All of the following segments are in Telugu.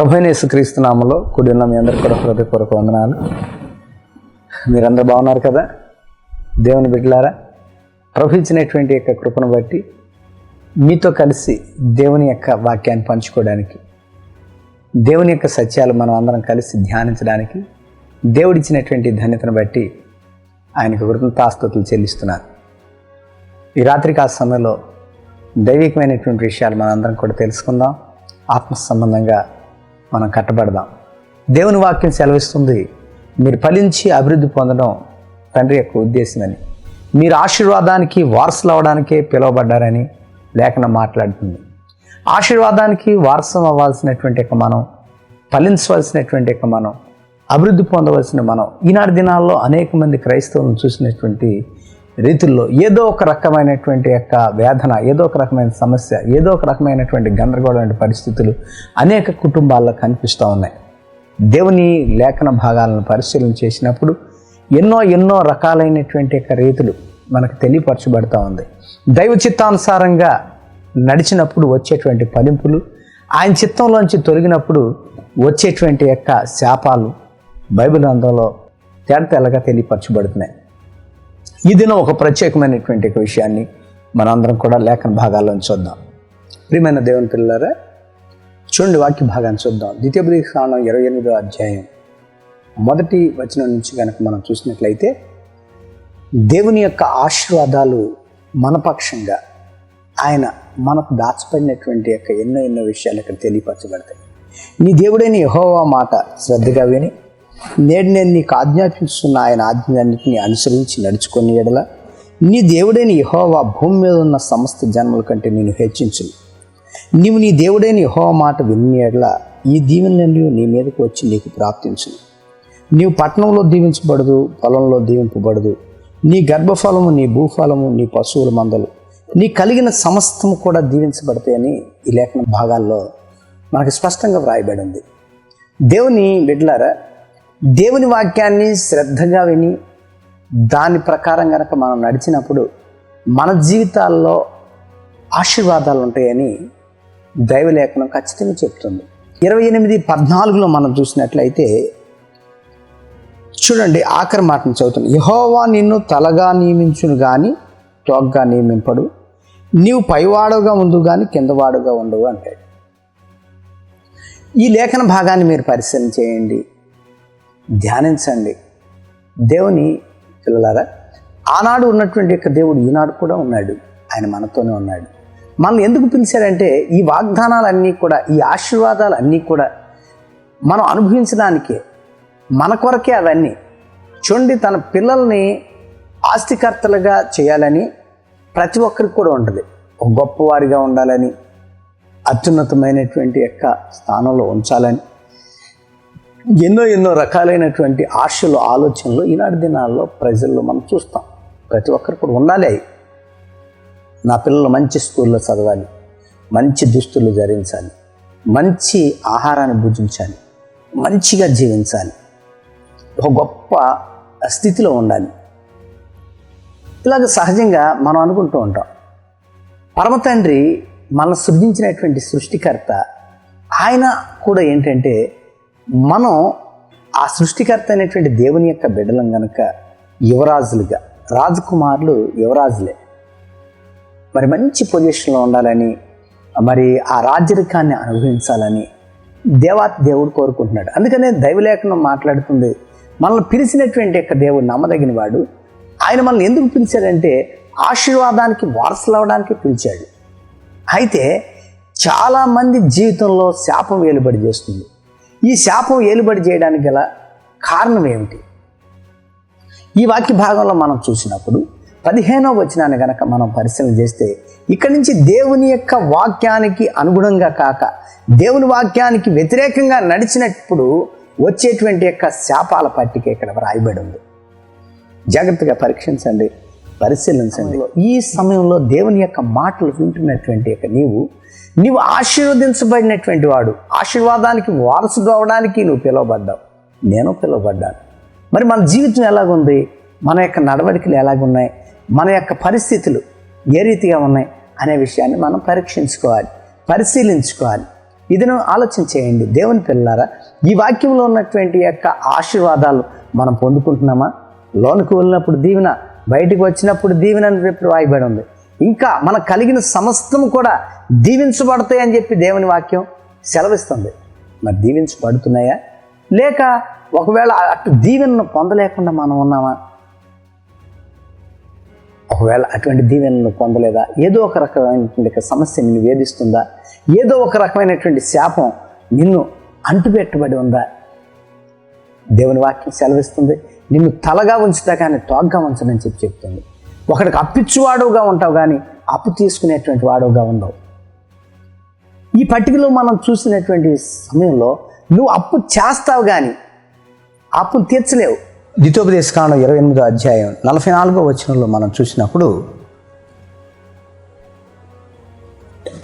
ప్రభునేసు యేసుక్రీస్తు నామలో కూడి ఉన్న మీ అందరికీ కూడా హృదయపూర్వక వందనాలు. మీరందరూ బాగున్నారు కదా? దేవుని బిడ్డలారా ప్రభు ఇచ్చినటువంటి యొక్క కృపను బట్టి మీతో కలిసి దేవుని యొక్క వాక్యాన్ని పంచుకోవడానికి దేవుని యొక్క సత్యాలు మనం అందరం కలిసి ధ్యానించడానికి దేవుడిచ్చినటువంటి ధన్యతను బట్టి ఆయనకు కృతజ్ఞతాస్తుతులు చెల్లిస్తున్నారు ఈ రాత్రికి ఆ సమయంలో దైవికమైనటువంటి విషయాలు మనందరం కూడా తెలుసుకుందాం. ఆత్మ సంబంధంగా మనం కట్టబడదాం. దేవుని వాక్యం సెలవిస్తుంది మీరు ఫలించి అభివృద్ధి పొందడం తండ్రి యొక్క ఉద్దేశమని. మీరు ఆశీర్వాదానికి వారసులు అవడానికే పిలువబడ్డారని లేఖనం మాట్లాడుతుంది. ఆశీర్వాదానికి వారసం అవ్వాల్సినటువంటి యొక్క మనం ఫలించవలసినటువంటి యొక్క మనం అభివృద్ధి పొందవలసిన మనం. ఈనాటి దినాల్లో అనేక మంది క్రైస్తవులను చూసినటువంటి రీతుల్లో ఏదో ఒక రకమైనటువంటి యొక్క వేదన ఏదో ఒక రకమైన సమస్య ఏదో ఒక రకమైనటువంటి గందరగోళమైన పరిస్థితులు అనేక కుటుంబాల్లో కనిపిస్తూ ఉన్నాయి. దేవుని లేఖన భాగాలను పరిశీలన చేసినప్పుడు ఎన్నో ఎన్నో రకాలైనటువంటి యొక్క రీతులు మనకు తెలియపరచబడుతూ ఉంది. దైవ చిత్తానుసారంగా నడిచినప్పుడు వచ్చేటువంటి ఫలింపులు ఆయన చిత్తంలోంచి తొలగినప్పుడు వచ్చేటువంటి యొక్క శాపాలు బైబిల్ గ్రంథంలో తేడ తెల్లగా తెలియపరచబడుతున్నాయి. ఈ దినం ఒక ప్రత్యేకమైనటువంటి ఒక విషయాన్ని మనందరం కూడా లేఖన భాగాల్లో చూద్దాం. ప్రియమైన దేవుని పిల్లరా చూడండి వాక్య భాగాన్ని చూద్దాం. ద్వితీయ స్థానం ఇరవై ఎనిమిదో అధ్యాయం మొదటి వచనం నుంచి కనుక మనం చూసినట్లయితే దేవుని యొక్క ఆశీర్వాదాలు మనపక్షంగా ఆయన మనకు దాచబడినటువంటి యొక్క ఎన్నో ఎన్నో విషయాలు ఇక్కడ తెలియపరచబడతాయి. నీ దేవుడైన యహోవా మాట శ్రద్ధగా విని నేడు నేను నీకు ఆజ్ఞాపిస్తున్న ఆయన ఆజ్ఞాన్నిటిని అనుసరించి నడుచుకుని ఎడల. నీ దేవుడైన యహోవా భూమి మీద ఉన్న సమస్త జన్మల కంటే నేను హెచ్చించును. నీవు నీ దేవుడైన యహోవా మాట విని ఎడల ఈ దీవెనలు నీ మీదకు వచ్చి నీకు ప్రాప్తించును. నీవు పట్టణంలో దీవించబడదు పొలంలో దీవింపబడదు. నీ గర్భఫలము నీ భూఫలము నీ పశువుల మందలు నీ కలిగిన సమస్తము కూడా దీవించబడతాయని ఈ లేఖన భాగాల్లో మనకు స్పష్టంగా వ్రాయబడింది దేవుని బిడ్డలారా దేవుని వాక్యాన్ని శ్రద్ధగా విని దాని ప్రకారం కనుక మనం నడిచినప్పుడు మన జీవితాల్లో ఆశీర్వాదాలు ఉంటాయని దైవలేఖనం ఖచ్చితంగా చెప్తుంది. ఇరవై ఎనిమిది పద్నాలుగులో మనం చూసినట్లయితే చూడండి ఆఖరి మాటను చదువుతుంది యహోవా నిన్ను తలగా నియమించును కానీ తోగ్గా నియమింపడు. నీవు పైవాడుగా ఉండు కానీ కిందవాడుగా ఉండవు అంటాడు. ఈ లేఖన భాగాన్ని మీరు పరిశీలన చేయండి. ధ్యానించండి. దేవుని పిల్లలారా ఆనాడు ఉన్నటువంటి యొక్క దేవుడు ఈనాడు కూడా ఉన్నాడు. ఆయన మనతోనే ఉన్నాడు. మనల్ని ఎందుకు పిలిచారంటే ఈ వాగ్దానాలన్నీ కూడా ఈ ఆశీర్వాదాలు అన్నీ కూడా మనం అనుభవించడానికే మన కొరకే అవన్నీ చూడండి తన పిల్లల్ని ఆస్తికర్తలుగా చేయాలని ప్రతి ఒక్కరికి కూడా ఉంటుంది. ఒక గొప్పవారిగా ఉండాలని అత్యున్నతమైనటువంటి యొక్క స్థానంలో ఉంచాలని ఎన్నో ఎన్నో రకాలైనటువంటి ఆశలు ఆలోచనలు ఈనాటి దినాల్లో ప్రజల్లో మనం చూస్తాం. ప్రతి ఒక్కరు కూడా ఉండాలి అవి. నా పిల్లలు మంచి స్కూల్లో చదవాలి మంచి దుస్తులు ధరించాలి మంచి ఆహారాన్ని భుజించాలి మంచిగా జీవించాలి ఒక గొప్ప స్థితిలో ఉండాలి. ఇలాగ సహజంగా మనం అనుకుంటూ ఉంటాం. పరమ తండ్రి మన సృజించినటువంటి సృష్టికర్త ఆయన కూడా ఏంటంటే మనం ఆ సృష్టికర్త అయినటువంటి దేవుని యొక్క బిడ్డలం గనుక యువరాజులుగా రాజకుమారులు యువరాజులే. మరి మంచి పొజిషన్లో ఉండాలని మరి ఆ రాజ్యరికాన్ని అనుభవించాలని దేవాతి దేవుడు కోరుకుంటున్నాడు. అందుకనే దైవలేఖనం మాట్లాడుతుంది మనల్ని పిలిచినటువంటి యొక్క దేవుడు నమ్మదగిన వాడు. ఆయన మనల్ని ఎందుకు పిలిచాడంటే ఆశీర్వాదానికి వారసులు అవడానికి పిలిచాడు. అయితే చాలామంది జీవితంలో శాపం వేలుబడి చేస్తుంది. ఈ శాపం ఏలుబడి చేయడానికి గల కారణం ఏమిటి? ఈ వాక్య భాగంలో మనం చూసినప్పుడు పదిహేనవ వచనాన్ని గనక మనం పరిశీలన చేస్తే ఇక్కడి నుంచి దేవుని యొక్క వాక్యానికి అనుగుణంగా కాక దేవుని వాక్యానికి వ్యతిరేకంగా నడిచినప్పుడు వచ్చేటువంటి యొక్క శాపాల పట్టిక ఇక్కడ వ్రాయబడి ఉంది. జాగ్రత్తగా పరీక్షించండి పరిశీలించండి. ఈ సమయంలో దేవుని యొక్క మాటలు వింటున్నటువంటి యొక్క నీవు నీవు ఆశీర్వదించబడినటువంటి వాడు. ఆశీర్వాదానికి వారసుడు అవడానికి నువ్వు పిలువబడ్డావు. నేను పిలువబడ్డాను. మరి మన జీవితం ఎలాగుంది? మన యొక్క నడవడికలు ఎలాగున్నాయి? మన యొక్క పరిస్థితులు ఏ రీతిగా ఉన్నాయి? అనే విషయాన్ని మనం పరీక్షించుకోవాలి పరిశీలించుకోవాలి. ఇదిను ఆలోచన చేయండి. దేవుని పిల్లారా ఈ వాక్యంలో ఉన్నటువంటి యొక్క ఆశీర్వాదాలు మనం పొందుకుంటున్నామా? లోనికి వెళ్ళినప్పుడు దీవెన బయటికి వచ్చినప్పుడు దీవెన అని చెప్పి ఉంది. ఇంకా మనకు కలిగిన సమస్తం కూడా దీవించబడతాయి అని చెప్పి దేవుని వాక్యం సెలవిస్తుంది. మరి దీవించబడుతున్నాయా? లేక ఒకవేళ అటు దీవెనను పొందలేకుండా మనం ఉన్నామా? ఒకవేళ అటువంటి దీవెనను పొందలేదా? ఏదో ఒక రకమైనటువంటి సమస్య నిన్ను వేధిస్తుందా? ఏదో ఒక రకమైనటువంటి శాపం నిన్ను అంటుపెట్టబడి ఉందా? దేవుని వాక్యం సెలవిస్తుంది. నిన్ను తలగా ఉంచుతా కానీ తోగ్గా ఉంచనని చెప్పి చెప్తుంది. ఒకడికి అప్పిచ్చువాడుగా ఉంటావు కానీ అప్పు తీసుకునేటువంటి వాడుగా ఉండవు. ఈ పట్టికలో మనం చూసినటువంటి సమయంలో నువ్వు అప్పు చేస్తావు కానీ అప్పును తీర్చలేవు. ద్వితోపదేశ కాండం ఇరవై ఎనిమిదో అధ్యాయం నలభై నాలుగో వచనంలో మనం చూసినప్పుడు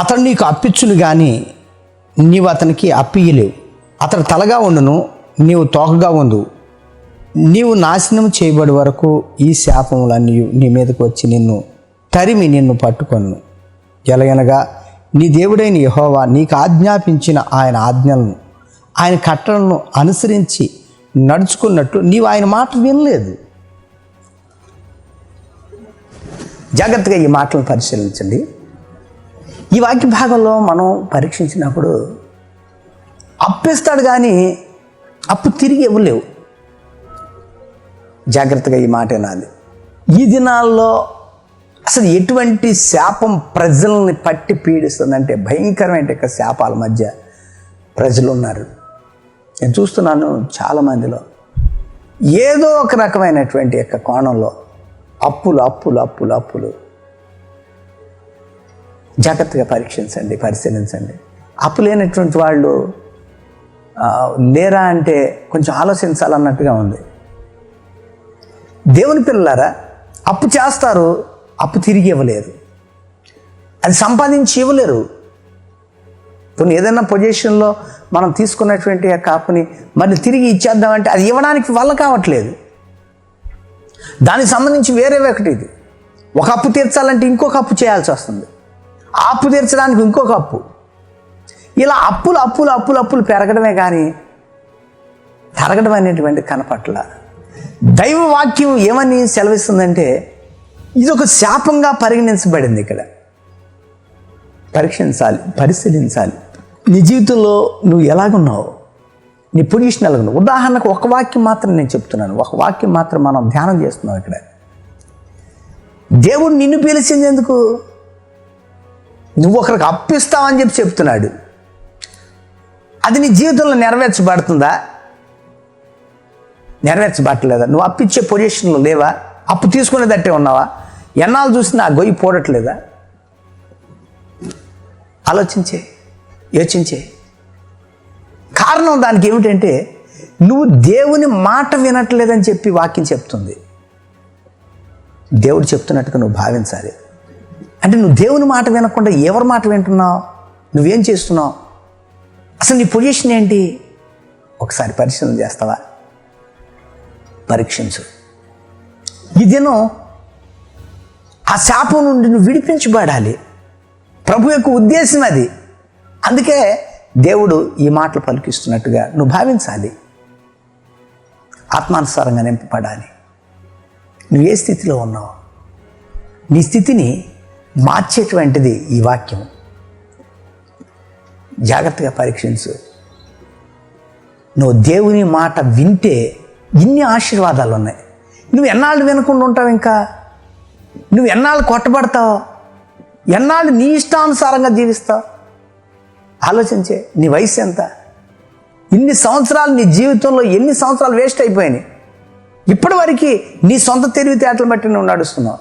అతడు నీకు అప్పిచ్చును కానీ నీవు అతనికి అప్పియలేవు అతడు తలగా ఉండును నీవు తోకగా ఉండు. నీవు నాశనం చేయబడి వరకు ఈ శాపములన్నీ నీ మీదకు వచ్చి నిన్ను తరిమి నిన్ను పట్టుకొను. ఎలాగనగా నీ దేవుడైన యహోవా నీకు ఆజ్ఞాపించిన ఆయన ఆజ్ఞలను ఆయన కట్టలను అనుసరించి నడుచుకున్నట్టు నీవు ఆయన మాట వినలేదు. జాగ్రత్తగా ఈ మాటలను పరిశీలించండి. ఈ వాక్య భాగంలో మనం పరీక్షించినప్పుడు అప్పిస్తాడు కానీ అప్పు తిరిగి ఇవ్వలేవు. జాగ్రత్తగా ఈ మాట వినాలి. ఈ దినాల్లో అసలు ఎటువంటి శాపం ప్రజల్ని పట్టి పీడిస్తుందంటే భయంకరమైన యొక్క శాపాల మధ్య ప్రజలు ఉన్నారు నేను చూస్తున్నాను చాలామందిలో. ఏదో ఒక రకమైనటువంటి యొక్క కోణంలో అప్పులు అప్పులు అప్పులు అప్పులు. జాగ్రత్తగా పరీక్షించండి పరిశీలించండి. అప్పు లేనటువంటి వాళ్ళు లేరా అంటే కొంచెం ఆలోచించాలన్నట్టుగా ఉంది. దేవుని పిల్లలారా అప్పు చేస్తారు అప్పు తిరిగి ఇవ్వలేరు. అది సంపాదించి ఇవ్వలేరు. కొన్ని ఏదైనా పొజిషన్లో మనం తీసుకున్నటువంటి యొక్క అప్పుని మళ్ళీ తిరిగి ఇచ్చేద్దామంటే అది ఇవ్వడానికి వల్ల కావట్లేదు. దానికి సంబంధించి వేరే ఒకటి ఇది. ఒక అప్పు తీర్చాలంటే ఇంకొక అప్పు చేయాల్సి వస్తుంది. ఆ అప్పు తీర్చడానికి ఇంకొక అప్పు. ఇలా అప్పులు అప్పులు అప్పులు అప్పులు పెరగడమే కానీ తరగడం అనేటువంటి కనపట్ల. దైవ వాక్యం ఏమని సెలవిస్తుందంటే ఇది ఒక శాపంగా పరిగణించబడింది ఇక్కడ. పరీక్షించాలి పరిశీలించాలి. నీ జీవితంలో నువ్వు ఎలాగున్నావు? నీ పొజిషన్ ఎలాగున్నావు? ఉదాహరణకు ఒక వాక్యం మాత్రం నేను చెప్తున్నాను. ఒక వాక్యం మాత్రం మనం ధ్యానం చేస్తున్నాం ఇక్కడ. దేవుడు నిన్ను పిలిచింది ఎందుకు నువ్వు ఒకరికి అప్పిస్తావని చెప్పి చెప్తున్నాడు. అది నీ జీవితంలో నెరవేర్చబడుతుందా? నెరవేర్చబట్టలేదా? నువ్వు అప్పిచ్చే పొజిషన్లో లేవా? అప్పు తీసుకునేదట్టే ఉన్నావా? ఎన్నాళ్ళు చూసినా ఆ గొయ్యి పోడట్లేదా ఆలోచించే యోచించే. కారణం దానికి ఏమిటంటే నువ్వు దేవుని మాట వినట్లేదని చెప్పి వాక్యం చెప్తుంది. దేవుడు చెప్తున్నట్టుగా నువ్వు భావించాలి. అంటే నువ్వు దేవుని మాట వినకుండా ఎవరి మాట వింటున్నావు? నువ్వేం చేస్తున్నావు? అసలు నీ పొజిషన్ ఏంటి? ఒకసారి పరిశీలన చేస్తావా? పరీక్షించు. ఈ దినం ఆ శాపం నుండి నువ్వు విడిపించబడాలి. ప్రభు యొక్క ఉద్దేశం అది. అందుకే దేవుడు ఈ మాటలు పలికిస్తున్నట్టుగా నువ్వు భావించాలి. ఆత్మానుసారంగా నింపబడాలి. నువ్వు ఏ స్థితిలో ఉన్నావు? నీ స్థితిని మార్చేటువంటిది ఈ వాక్యం. జాగ్రత్తగా పరీక్షించు. నువ్వు దేవుని మాట వింటే ఇన్ని ఆశీర్వాదాలు ఉన్నాయి. నువ్వు ఎన్నాళ్ళు వినకుండా ఉంటావు ఇంకా? నువ్వు ఎన్నాళ్ళు కొట్టబడతావు? ఎన్నాళ్ళు నీ ఇష్టానుసారంగా జీవిస్తావు? ఆలోచించే నీ వయసు ఎంత? ఇన్ని సంవత్సరాలు నీ జీవితంలో ఎన్ని సంవత్సరాలు వేస్ట్ అయిపోయినాయి? ఇప్పటి వరకు నీ సొంత తెలివితేటలు బట్టి నువ్వు నడుస్తున్నావు.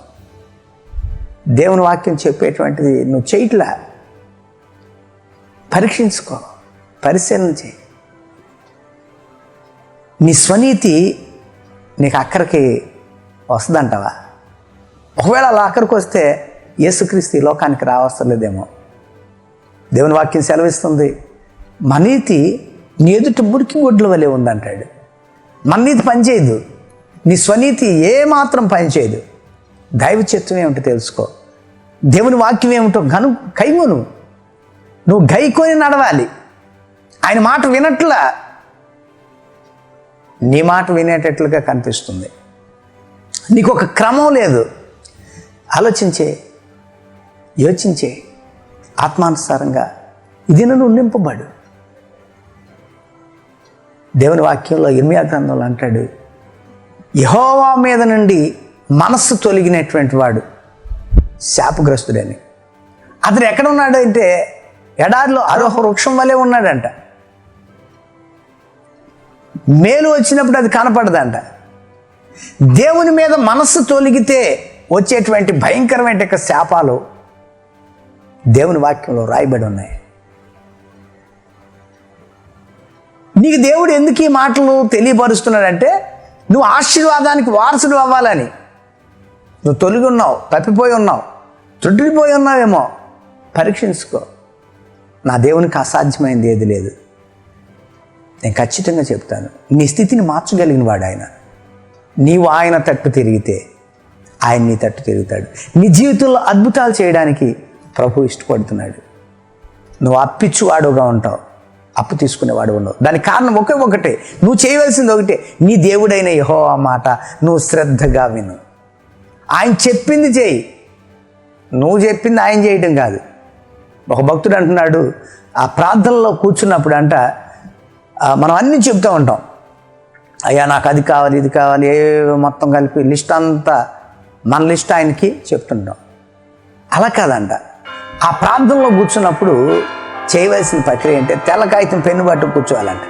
దేవుని వాక్యం చెప్పేటువంటిది నువ్వు చేయట్లా? పరీక్షించుకో పరిశీలన చేయి. నీ స్వనీతి నీకు అక్కడికి వస్తుందంటావా? ఒకవేళ అలా అక్కడికి వస్తే యేసుక్రీస్తు ఈ లోకానికి రావస్తలేదేమో. దేవుని వాక్యం సెలవిస్తుంది మనీతి నీ ఎదుట మురికి గొడ్ల వలె ఉందంటాడు. మన నీతి పనిచేయదు నీ స్వనీతి ఏమాత్రం పనిచేయదు దైవ చిత్తం ఏమిటో తెలుసుకో. దేవుని వాక్యం ఏమిటో గను కైగొను. నువ్వు గైకొని నడవాలి. ఆయన మాట వినట్లా నీ మాట వినేటట్లుగా కనిపిస్తుంది. నీకు ఒక క్రమం లేదు. ఆలోచించే యోచించే ఆత్మానుసారంగా ఇది నన్ను నింపబడు. దేవుని వాక్యంలో ఇర్మియా గ్రంథంలో అంటాడు యహోవా మీద నుండి మనస్సు తొలగినటువంటి వాడు శాపగ్రస్తుడని. అతను ఎక్కడ ఉన్నాడు అంటే ఎడారిలో అరోహ వృక్షం వలె ఉన్నాడంట. మేలు వచ్చినప్పుడు అది కనపడదంట. దేవుని మీద మనస్సు తొలిగితే వచ్చేటువంటి భయంకరమైన యొక్క శాపాలు దేవుని వాక్యంలో రాయబడి ఉన్నాయి. నీకు దేవుడు ఎందుకు ఈ మాటలు తెలియపరుస్తున్నాడంటే నువ్వు ఆశీర్వాదానికి వారసుడు అవ్వాలని. నువ్వు తొలిగి ఉన్నావు తప్పిపోయి ఉన్నావు చుట్టిపోయి ఉన్నావేమో. పరీక్షించుకో. నా దేవునికి అసాధ్యమైంది ఏది లేదు. నేను ఖచ్చితంగా చెప్తాను. నీ స్థితిని మార్చగలిగిన వాడు ఆయన. నీవు ఆయన తట్టు తిరిగితే ఆయన నీ తట్టు తిరుగుతాడు. నీ జీవితంలో అద్భుతాలు చేయడానికి ప్రభు ఇష్టపడుతున్నాడు. నువ్వు అప్పిచ్చువాడుగా ఉంటావు. అప్పు తీసుకునేవాడు ఉండవు. దానికి కారణం ఒకే ఒకటే. నువ్వు చేయవలసింది ఒకటే. నీ దేవుడైన యహో ఆ మాట నువ్వు శ్రద్ధగా విను. ఆయన చెప్పింది చేయి. నువ్వు చెప్పింది ఆయన చేయటం కాదు. ఒక భక్తుడు అంటున్నాడు ఆ ప్రార్థనలో కూర్చున్నప్పుడు అంట మనం అన్నీ చెప్తూ ఉంటాం. అయ్యా నాకు అది కావాలి ఇది కావాలి ఏ మొత్తం కలిపి లిస్ట్ అంతా మన లిస్ట్ ఆయనకి చెప్తుంటాం. అలా కాదంట. ఆ ప్రాంతంలో కూర్చున్నప్పుడు చేయవలసిన ప్రక్రియ అంటే తెల్ల కాగితం పెన్ను పట్టు కూర్చోవాలంట.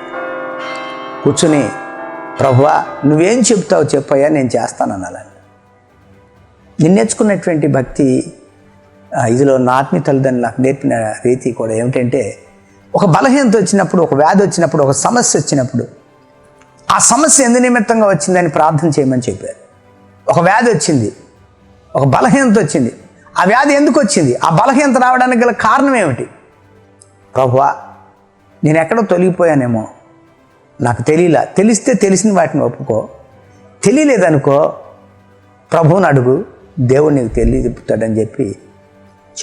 కూర్చుని ప్రభువా నువ్వేం చెప్తావు చెప్పయ్యా నేను చేస్తాను అనాలంట నేను నేర్చుకున్నటువంటి భక్తి ఇదిలో నా ఆత్మీయ తల్లిదండ్రులు నాకు నేర్పిన రీతి కూడా ఏమిటంటే ఒక బలహీనత వచ్చినప్పుడు ఒక వ్యాధి వచ్చినప్పుడు ఒక సమస్య వచ్చినప్పుడు ఆ సమస్య ఎందు నిమిత్తంగా వచ్చిందని ప్రార్థన చేయమని చెప్పారు. ఒక వ్యాధి వచ్చింది ఒక బలహీనత వచ్చింది. ఆ వ్యాధి ఎందుకు వచ్చింది? ఆ బలహీనత రావడానికి గల కారణం ఏమిటి? ప్రభువా నేను ఎక్కడో తొలగిపోయానేమో. నాకు తెలియలా తెలిస్తే తెలిసిన వాటిని ఒప్పుకో. తెలియలేదనుకో ప్రభువుని అడుగు దేవుడు నీకు తెలియపుతాడని చెప్పి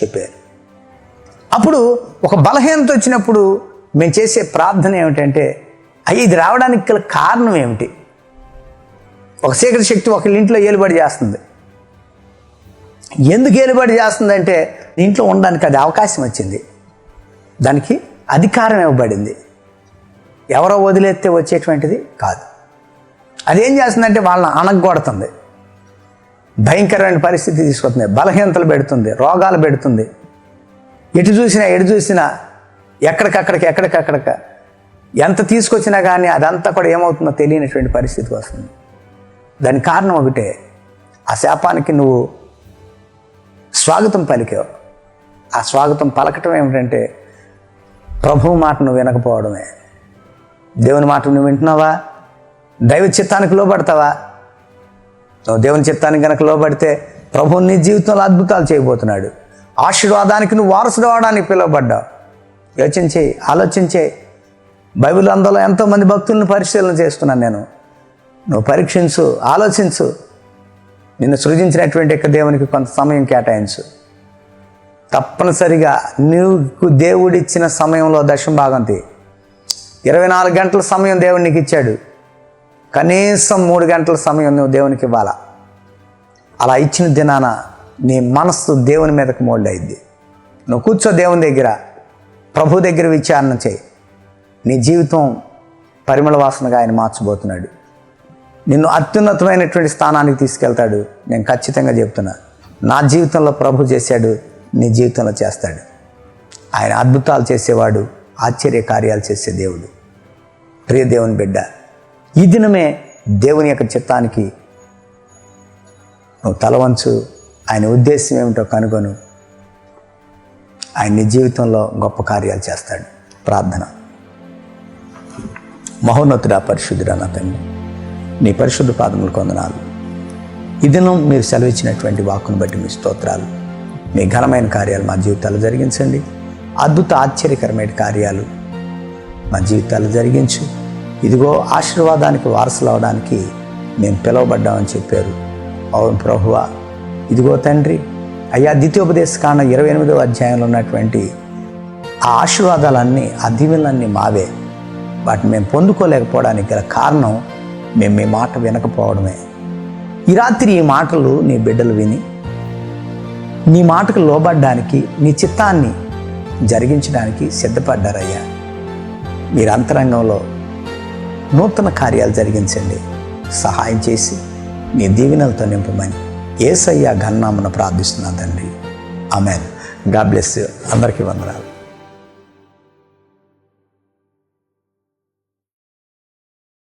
చెప్పారు. అప్పుడు ఒక బలహీనత వచ్చినప్పుడు మేము చేసే ప్రార్థన ఏమిటంటే అయ్యి ఇది రావడానికి గల కారణం ఏమిటి? ఒక చీకటి శక్తి ఒక ఇంట్లో ఏలుబడి చేస్తుంది. ఎందుకు ఏలుబడి చేస్తుందంటే ఇంట్లో ఉండడానికి అది అవకాశం వచ్చింది. దానికి అధికారం ఇవ్వబడింది. ఎవరో వదిలేస్తే వచ్చేటువంటిది కాదు. అదేం చేస్తుందంటే వాళ్ళని అణగొడుతుంది. భయంకరమైన పరిస్థితి తీసుకొస్తుంది. బలహీనతలు పెడుతుంది. రోగాలు పెడుతుంది. ఎటు చూసినా ఎటు చూసినా ఎక్కడికక్కడికి ఎక్కడికక్కడిక ఎంత తీసుకొచ్చినా కానీ అదంతా కూడా ఏమవుతుందో తెలియనటువంటి పరిస్థితి వస్తుంది. దానికి కారణం ఒకటే ఆ శాపానికి నువ్వు స్వాగతం పలికావు. ఆ స్వాగతం పలకటం ఏమిటంటే ప్రభువు మాట నువ్వు వినకపోవడమే. దేవుని మాట నువ్వు వింటున్నావా? దైవ చిత్తానికి లోబడతావా? నువ్వు దేవుని చిత్తానికి కనుక లోబడితే ప్రభువు నీ జీవితంలో అద్భుతాలు చేయబోతున్నాడు. ఆశీర్వాదానికి నువ్వు వారసుడు అవడానికి పిలువబడ్డావు. యోచించి ఆలోచించే. బైబిల్ అందులో ఎంతోమంది భక్తులను పరిశీలన చేస్తున్నాను నేను. నువ్వు పరీక్షించు ఆలోచించు. నిన్ను సృజించినటువంటి యొక్క దేవునికి కొంత సమయం కేటాయించు. తప్పనిసరిగా నీకు దేవుడిచ్చిన సమయంలో దశం భాగంతి ఇరవై నాలుగు గంటల సమయం దేవుడు నీకు ఇచ్చాడు. కనీసం మూడు గంటల సమయం నువ్వు దేవునికి ఇవ్వాలా? అలా ఇచ్చిన దినాన నీ మనస్సు దేవుని మీదకు మోల్డ్ అయింది నువ్వు కూర్చో దేవుని దగ్గర ప్రభు దగ్గర విచారణ చేయి. నీ జీవితం పరిమళ వాసనగా ఆయన మార్చబోతున్నాడు. నిన్ను అత్యున్నతమైనటువంటి స్థానానికి తీసుకెళ్తాడు. నేను ఖచ్చితంగా చెప్తున్నా నా జీవితంలో ప్రభు చేశాడు నీ జీవితంలో చేస్తాడు. ఆయన అద్భుతాలు చేసేవాడు ఆశ్చర్య కార్యాలు చేసే దేవుడు. ప్రియ దేవుని బిడ్డ ఈ దినమే దేవుని యొక్క చిత్తానికి నువ్వు తలవంచు. ఆయన ఉద్దేశం ఏమిటో కనుగొను. ఆయన నీ జీవితంలో గొప్ప కార్యాలు చేస్తాడు. ప్రార్థన. మహోన్నతుడా పరిశుద్ధుడా నా తండ్రి నీ పరిశుద్ధ పాదములు కొందనాలు ఈ దినం మీరు సెలవిచ్చినటువంటి వాక్కును బట్టి మీ స్తోత్రాలు మీ ఘనమైన కార్యాలు మా జీవితాలు జరిగించండి. అద్భుత ఆశ్చర్యకరమైన కార్యాలు మా జీవితాలు జరిగించు. ఇదిగో ఆశీర్వాదానికి వారసులు అవడానికి మేము పిలువబడ్డామని చెప్పారు. అవును ప్రభువా ఇదిగో తండ్రి అయ్యా ద్వితీయోపదేశ కాండ ఇరవై ఎనిమిదవ అధ్యాయంలో ఉన్నటువంటి ఆ ఆశీర్వాదాలన్నీ ఆ దీవెనలన్నీ మావే. వాటిని మేము పొందుకోలేకపోవడానికి గల కారణం మేము మీ మాట వినకపోవడమే. ఈ రాత్రి ఈ మాటలు నీ బిడ్డలు విని నీ మాటకు లోబడ్డానికి నీ చిత్తాన్ని జరిగించడానికి సిద్ధపడ్డారయ్యా. మీరు అంతరంగంలో నూతన కార్యాలు జరిగించండి. సహాయం చేసి మీ దీవెనలతో నింపమని ఏసయ్య ఘన్నామను ప్రార్థిస్తున్నా తండ్రి. ఆమెన్. గాడ్ బ్లెస్ అందరికీ వందనాలు.